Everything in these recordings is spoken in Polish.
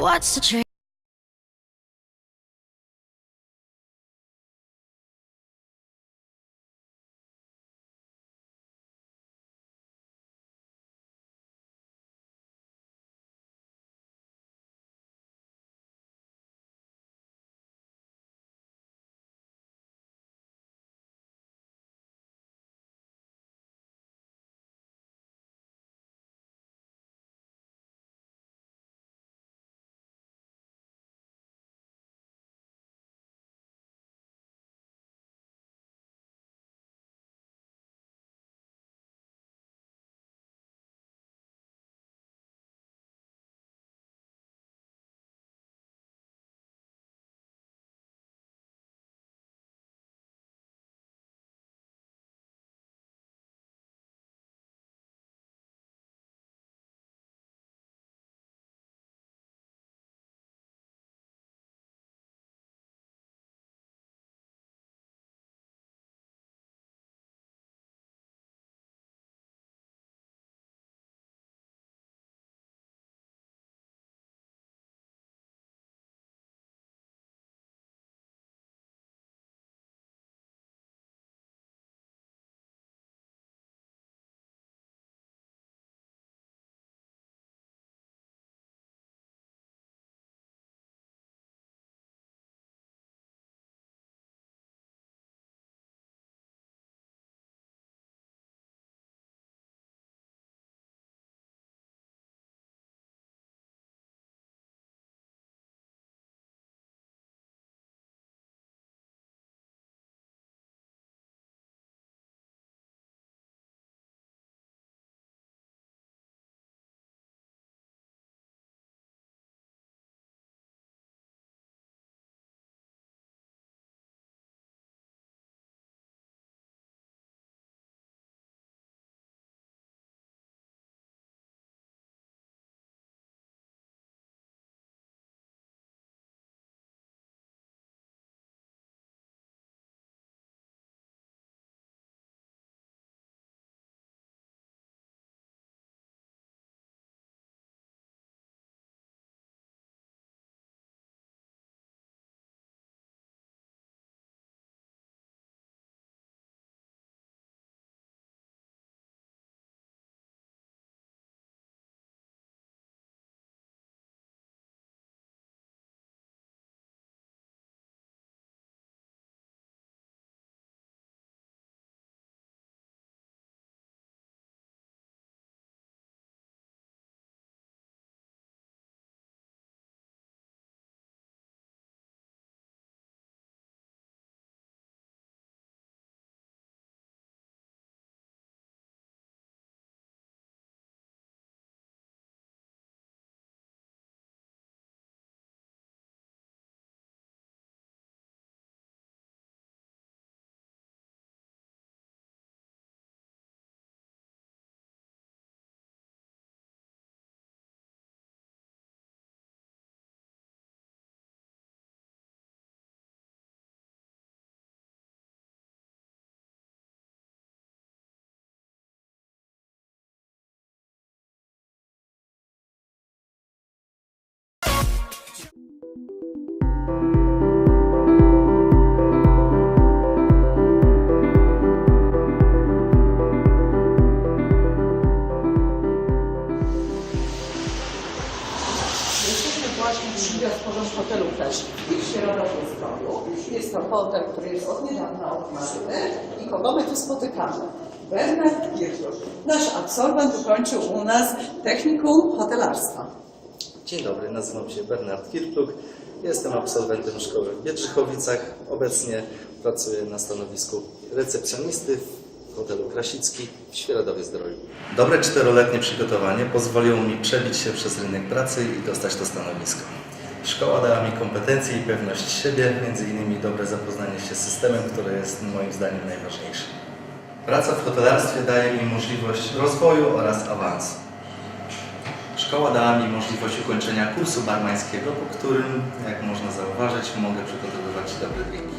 What's the trick? hotelu też w Sieronowej Zdroju. Jest to hotel, który jest od niedawna od Maryny i kogo my tu spotykamy? Bernard Gierdur. Nasz absolwent ukończył u nas technikum hotelarstwa. Dzień dobry, nazywam się Bernard Kirpluk. Jestem absolwentem szkoły w Biedrzychowicach. Obecnie pracuję na stanowisku recepcjonisty w hotelu Krasicki w Świeradowie Zdroju. Dobre czteroletnie przygotowanie pozwoliło mi przebić się przez rynek pracy i dostać to stanowisko. Szkoła dała mi kompetencje i pewność siebie, między innymi dobre zapoznanie się z systemem, które jest moim zdaniem najważniejsze. Praca w hotelarstwie daje mi możliwość rozwoju oraz awansu. Szkoła dała mi możliwość ukończenia kursu barmańskiego, po którym, jak można zauważyć, mogę przygotowywać dobre drinki.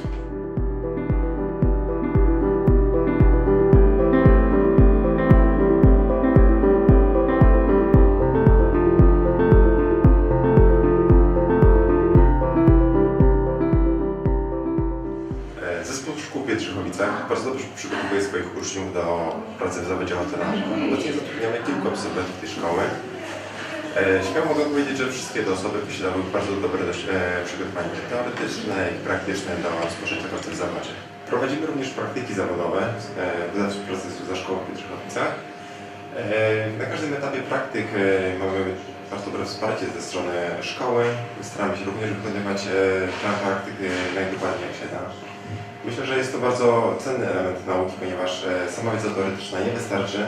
E, Zespół Szkół w Pietrzychowicach bardzo dobrze przygotowuje swoich uczniów do pracy w zawodzie hotelarza. Obecnie zatrudniamy kilku absolwentów tej szkoły. E, Śmiało mogę powiedzieć, że wszystkie te osoby posiadały bardzo dobre e, przygotowanie teoretyczne i praktyczne do pracy w zawodzie. Prowadzimy również praktyki zawodowe e, w procesu za szkołą w Pietrzychowicach. E, Na każdym etapie praktyk mamy bardzo dobre wsparcie ze strony szkoły. Staramy się również wykonywać plan praktyk najdokładniej jak się da. Myślę, że jest to bardzo cenny element nauki, ponieważ sama wiedza teoretyczna nie wystarczy.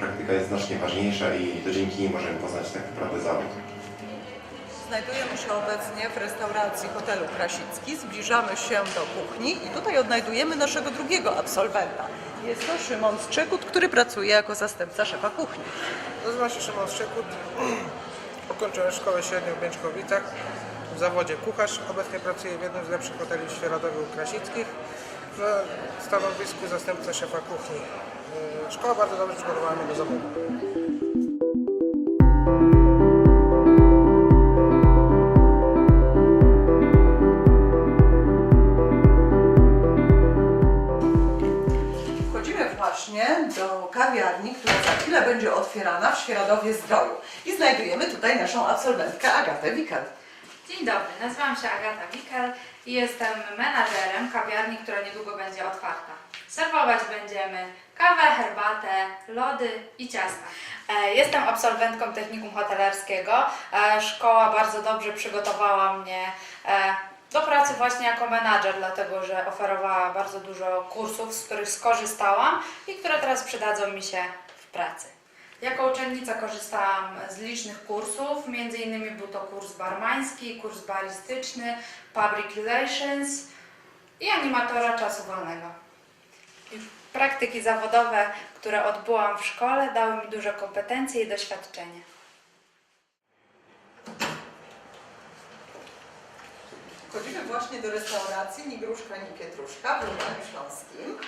Praktyka jest znacznie ważniejsza i to dzięki niej możemy poznać tak naprawdę zawód. Znajdujemy się obecnie w restauracji hotelu Krasicki. Zbliżamy się do kuchni i tutaj odnajdujemy naszego drugiego absolwenta. Jest to Szymon Strzekut, który pracuje jako zastępca szefa kuchni. Nazywam się Szymon Szczekut. Ukończyłem szkołę średnią w Bięczkowicach w zawodzie kucharz. Obecnie pracuję w jednym z lepszych hoteli w Świeradowiu Krasickich na stanowisku zastępca szefa kuchni. Yy, Szkoła bardzo dobrze przygotowała mnie do zawodu. Do kawiarni, która za chwilę będzie otwierana w Świeradowie Zdroju. I znajdujemy tutaj naszą absolwentkę Agatę Wikal. Dzień dobry, nazywam się Agata Wikel i jestem menadżerem kawiarni, która niedługo będzie otwarta. Serwować będziemy kawę, herbatę, lody i ciasta. E, Jestem absolwentką technikum hotelarskiego. E, Szkoła bardzo dobrze przygotowała mnie e, do pracy właśnie jako menadżer, dlatego że oferowała bardzo dużo kursów, z których skorzystałam i które teraz przydadzą mi się w pracy. Jako uczennica korzystałam z licznych kursów, innymi był to kurs barmański, kurs baristyczny, public relations i animatora czasu wolnego. Praktyki zawodowe, które odbyłam w szkole, dały mi duże kompetencje i doświadczenie. Wchodzimy właśnie do restauracji ni gruszka, ni pietruszka w Lublanie Śląskim.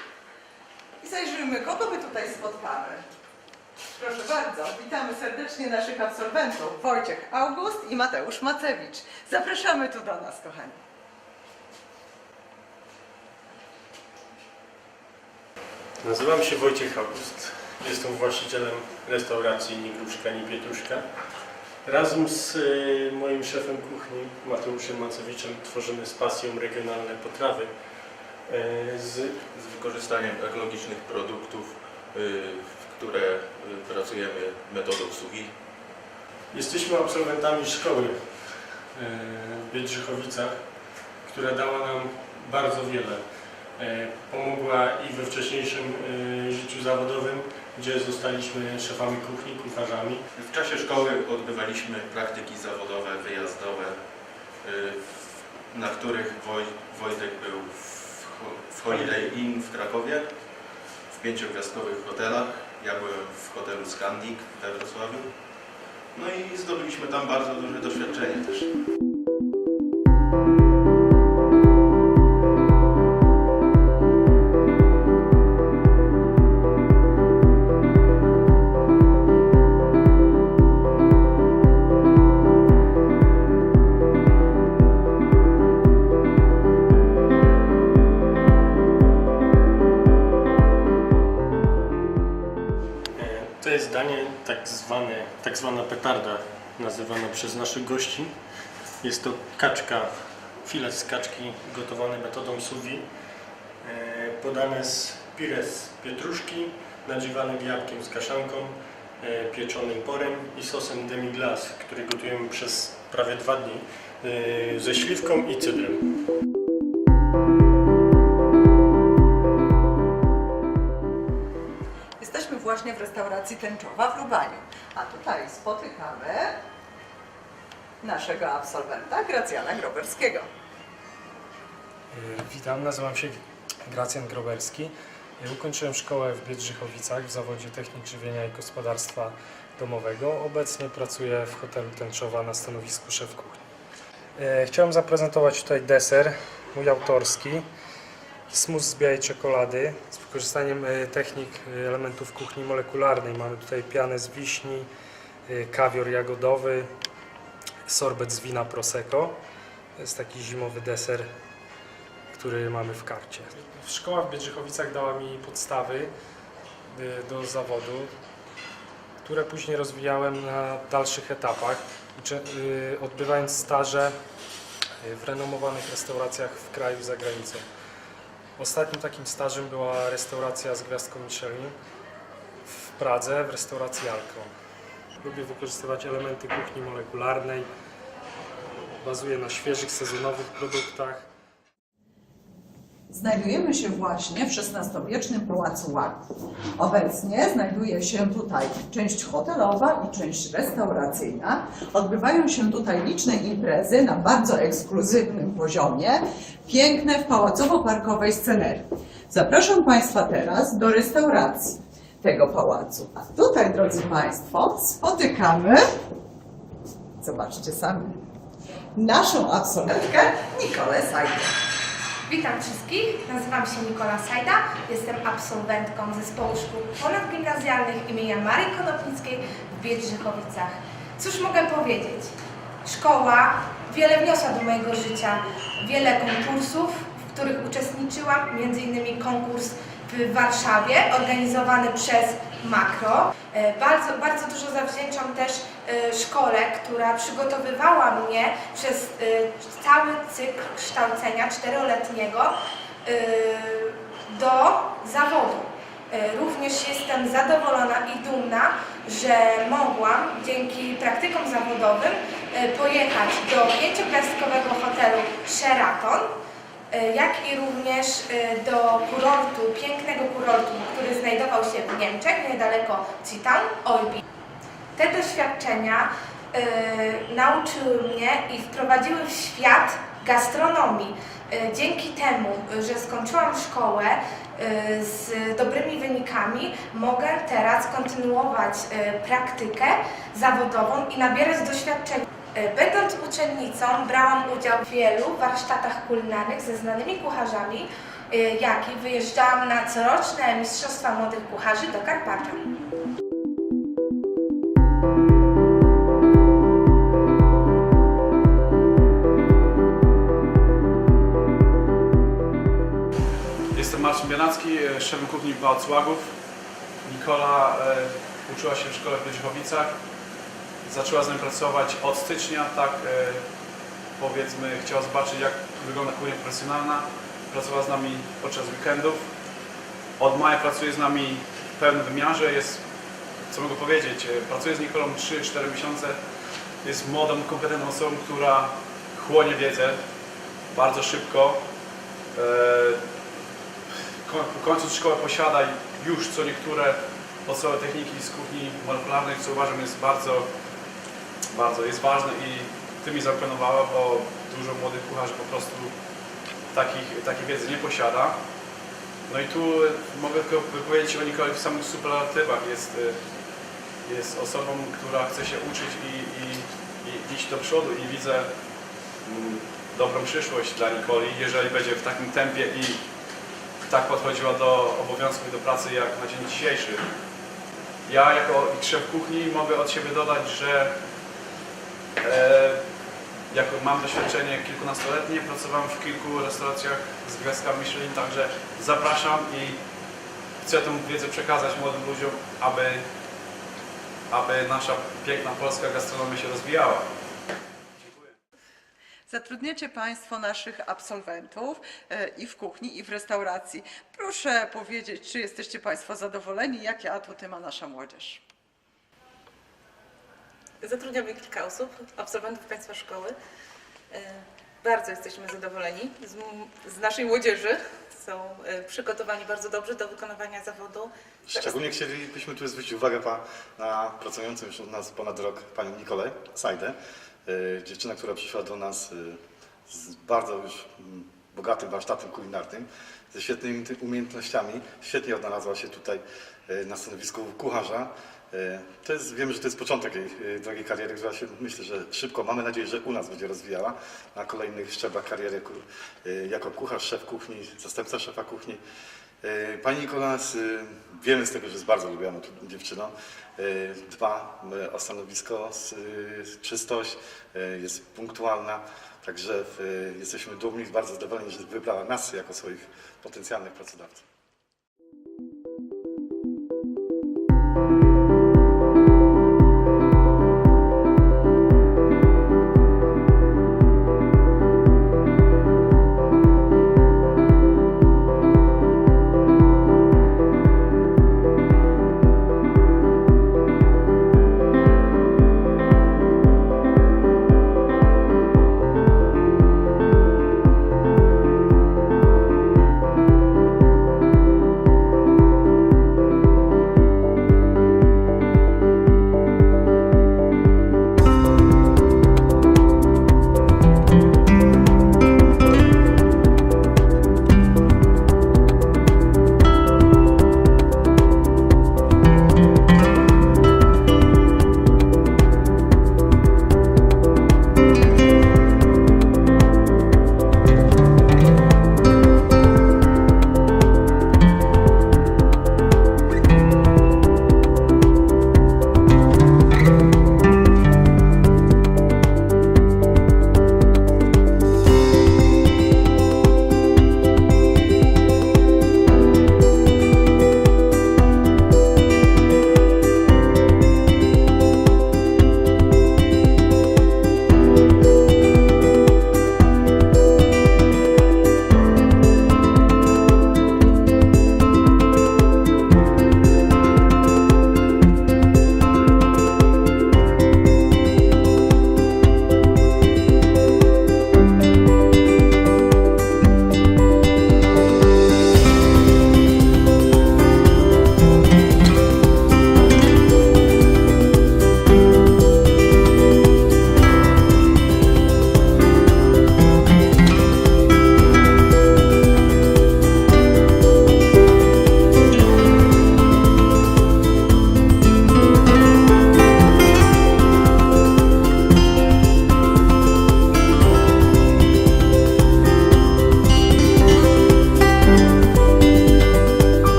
I zajrzyjmy, kogo my tutaj spotkamy. Proszę bardzo, witamy serdecznie naszych absolwentów Wojciech August i Mateusz Macewicz. Zapraszamy tu do nas, kochani. Nazywam się Wojciech August. Jestem właścicielem restauracji Ni Gruszka, Ni Pietruszka. Razem z y, moim szefem kuchni, Mateuszem Macewiczem, tworzymy z pasją regionalne potrawy. y, Z, z wykorzystaniem ekologicznych produktów, y, w które y, pracujemy metodą SUVI. jesteśmy absolwentami szkoły y, w Biedrzychowicach, która dała nam bardzo wiele. Y, Pomogła i we wcześniejszym życiu zawodowym, gdzie zostaliśmy szefami kuchni, kucharzami. W czasie szkoły odbywaliśmy praktyki zawodowe, wyjazdowe, na których Woj, Wojtek był w Holiday Inn w Krakowie, w pięciogwiazdkowych hotelach. Ja byłem w hotelu Scandic we Wrocławiu. No i zdobyliśmy tam bardzo duże doświadczenie też. Przez naszych gości. Jest to kaczka, filet z kaczki gotowany metodą vide, e, podane z pires pietruszki, nadziewany jabłkiem z kaszanką, e, pieczonym porem i sosem demi-glace, który gotujemy przez prawie dwa dni e, ze śliwką i cydrem. Jesteśmy właśnie w restauracji Tęczowa w Lubaniu, a tutaj spotykamy naszego absolwenta Gracjana Groberskiego. Y, Witam, nazywam się Gracjan Groberski. Y, Ukończyłem szkołę w Biedrzychowicach w zawodzie technik żywienia i gospodarstwa domowego. Obecnie pracuję w hotelu Tęczowa na stanowisku szef kuchni. Y, Chciałem zaprezentować tutaj deser, mój autorski. Smus z białej czekolady z wykorzystaniem technik elementów kuchni molekularnej. Mamy tutaj pianę z wiśni, kawior jagodowy, sorbet z wina Prosecco. To jest taki zimowy deser który mamy w karcie. Szkoła w Biedrzychowicach dała mi podstawy y, do zawodu, które później rozwijałem na dalszych etapach, y, odbywając staże y, w renomowanych restauracjach w kraju i za granicą. Ostatnim takim stażem była restauracja z gwiazdką Michelin w Pradze, w restauracji Alko. Lubię wykorzystywać elementy kuchni molekularnej, bazuję na świeżych, sezonowych produktach. Znajdujemy się właśnie w XVI-wiecznym Pałacu Łaków. Obecnie znajduje się tutaj część hotelowa i część restauracyjna. Odbywają się tutaj liczne imprezy na bardzo ekskluzywnym poziomie, piękne w pałacowo-parkowej scenerii. Zapraszam Państwa teraz do restauracji tego pałacu. A tutaj, drodzy Państwo, spotykamy, zobaczcie sami, naszą absolwentkę Nikolę Sajdę. Witam wszystkich, nazywam się Nikola Sajda, jestem absolwentką zespołu szkół ponadgimnazjalnych imienia Marii Konopnickiej w Biedrzychowicach. Cóż mogę powiedzieć? Szkoła wiele wniosła do mojego życia, wiele konkursów, w których uczestniczyłam, m.in. konkurs w Warszawie organizowany przez Makro. E, Bardzo, bardzo dużo zawdzięczam też e, szkole, która przygotowywała mnie przez e, cały cykl kształcenia czteroletniego do zawodu. Również jestem zadowolona i dumna, że mogłam dzięki praktykom zawodowym pojechać do pięciogwiazdkowego hotelu Sheraton, jak i również e, do kurortu, pięknego kurortu, który znajdował się w Niemczech, niedaleko Zittau, Olbi. Te doświadczenia e, nauczyły mnie i wprowadziły w świat gastronomii. E, dzięki temu, że skończyłam szkołę e, z dobrymi wynikami, mogę teraz kontynuować e, praktykę zawodową i nabierać doświadczenia. E, Będąc uczennicą, brałam udział w wielu warsztatach kulinarnych ze znanymi kucharzami, e, jak i wyjeżdżałam na coroczne Mistrzostwa Młodych Kucharzy do Karpacza. Jestem Marcin Bianacki, e, szefem kuchni w Pałacu Łagów. Nikola uczyła się w szkole w Biedrzychowicach. Zaczęła z nami pracować od stycznia, tak e, powiedzmy, chciała zobaczyć jak wygląda kuchnia profesjonalna. Pracowała z nami podczas weekendów. Od maja pracuje z nami w pełnym wymiarze. Jest, co mogę powiedzieć, e, pracuję z Nikolą 3-4 miesiące. Jest młodą, kompetentną osobą, która chłonie wiedzę bardzo szybko. E, ko- kończąc szkołę posiada już co niektóre podstawowe techniki z kuchni molekularnej, co uważam jest bardzo, bardzo jest ważne i tym mi zaimponowała, bo dużo młodych kucharzy po prostu takich, takiej wiedzy nie posiada. No i tu mogę tylko wypowiedzieć o Nikoli w samych superlatywach. Jest, jest osobą, która chce się uczyć i, i, i iść do przodu i widzę mm, dobrą przyszłość dla Nikoli, jeżeli będzie w takim tempie i tak podchodziła do obowiązków i do pracy jak na dzień dzisiejszy. Ja jako szef kuchni mogę od siebie dodać, że jako mam doświadczenie kilkunastoletnie, pracowałem w kilku restauracjach z gwiazdkami Michelin, także zapraszam i chcę tę wiedzę przekazać młodym ludziom, aby, aby nasza piękna polska gastronomia się rozwijała. Zatrudniacie Państwo naszych absolwentów e, i w kuchni, i w restauracji. Proszę powiedzieć, czy jesteście Państwo zadowoleni, jakie atuty ma nasza młodzież? Zatrudniamy kilka osób, absolwentów Państwa szkoły. E, Bardzo jesteśmy zadowoleni z, z naszej młodzieży. Są e, przygotowani bardzo dobrze do wykonywania zawodu. Szczególnie chcielibyśmy tu zwrócić uwagę pa, na pracującą już u nas ponad rok panią Nikolę Sajdę, y, dziewczynę, która przyszła do nas z bardzo już bogatym warsztatem kulinarnym, ze świetnymi umiejętnościami. Świetnie odnalazła się tutaj na stanowisku kucharza. Y, To jest, wiemy, że to jest początek jej y, drogiej kariery, która się myślę, że szybko, mamy nadzieję, że u nas będzie rozwijała na kolejnych szczeblach kariery y, jako kucharz, szef kuchni, zastępca szefa kuchni. E, Pani Nikolas, e, wiemy z tego, że jest bardzo lubianą dziewczyną. E, Dba e, o stanowisko, e, czystość, e, jest punktualna. Także e, jesteśmy dumni, bardzo zadowoleni, że wybrała nas jako swoich potencjalnych pracodawców.